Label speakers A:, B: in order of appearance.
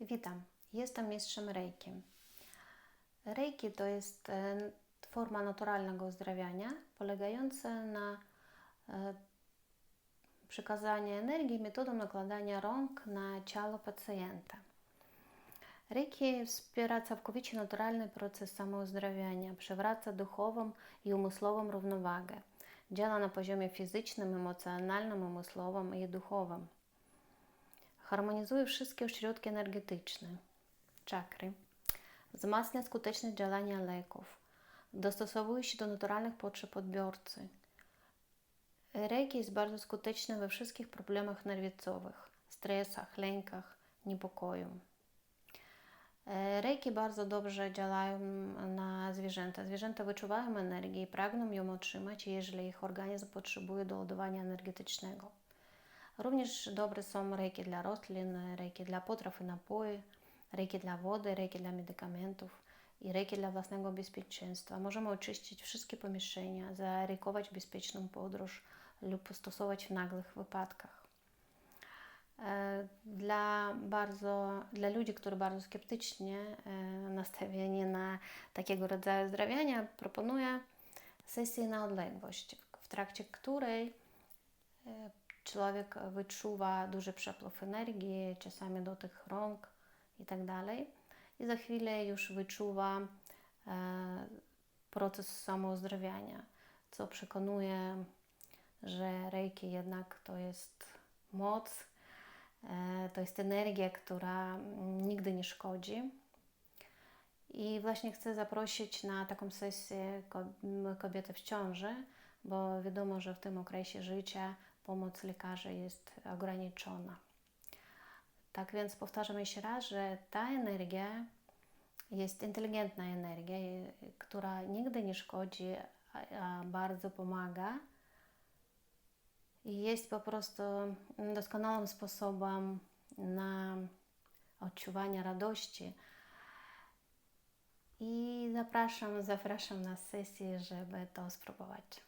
A: Witam, jestem mistrzem Reiki. Reiki to jest e, forma naturalnego uzdrawiania, polegająca na e, przekazaniu energii metodą nakładania rąk na ciało pacjenta. Reiki wspiera całkowicie naturalny proces samouzdrawiania, przywraca duchową i umysłową równowagę. Działa na poziomie fizycznym, emocjonalnym, umysłowym i duchowym. Harmonizuje wszystkie ośrodki energetyczne, czakry, wzmacnia skuteczność działania leków, dostosowuje się do naturalnych potrzeb odbiorcy. Reiki jest bardzo skuteczny we wszystkich problemach nerwicowych, stresach, lękach, niepokoju. E, Reiki bardzo dobrze działają na zwierzęta. Zwierzęta wyczuwają energię i pragną ją otrzymać, jeżeli ich organizm potrzebuje doładowania energetycznego. Również dobre są reiki dla roślin, reiki dla potraw i napoi, reiki dla wody, reiki dla medykamentów i reiki dla własnego bezpieczeństwa. Możemy oczyścić wszystkie pomieszczenia, zarykować bezpieczną podróż lub stosować w nagłych wypadkach. E, Dla, bardzo, dla ludzi, którzy bardzo sceptycznie e, nastawieni na takiego rodzaju zdrawiania, proponuję sesję na odległość, w trakcie której e, człowiek wyczuwa duży przepływ energii, czasami do tych rąk i tak dalej. I za chwilę już wyczuwa proces samouzdrawiania, co przekonuje, że Reiki jednak to jest moc, to jest energia, która nigdy nie szkodzi. I właśnie chcę zaprosić na taką sesję kobiety w ciąży, bo wiadomo, że w tym okresie życia pomoc lekarzy jest ograniczona. Tak więc powtarzam jeszcze raz, że ta energia jest inteligentna energia, która nigdy nie szkodzi, a bardzo pomaga. I jest po prostu doskonałym sposobem na odczuwanie radości. I zapraszam, zapraszam na sesję, żeby to spróbować.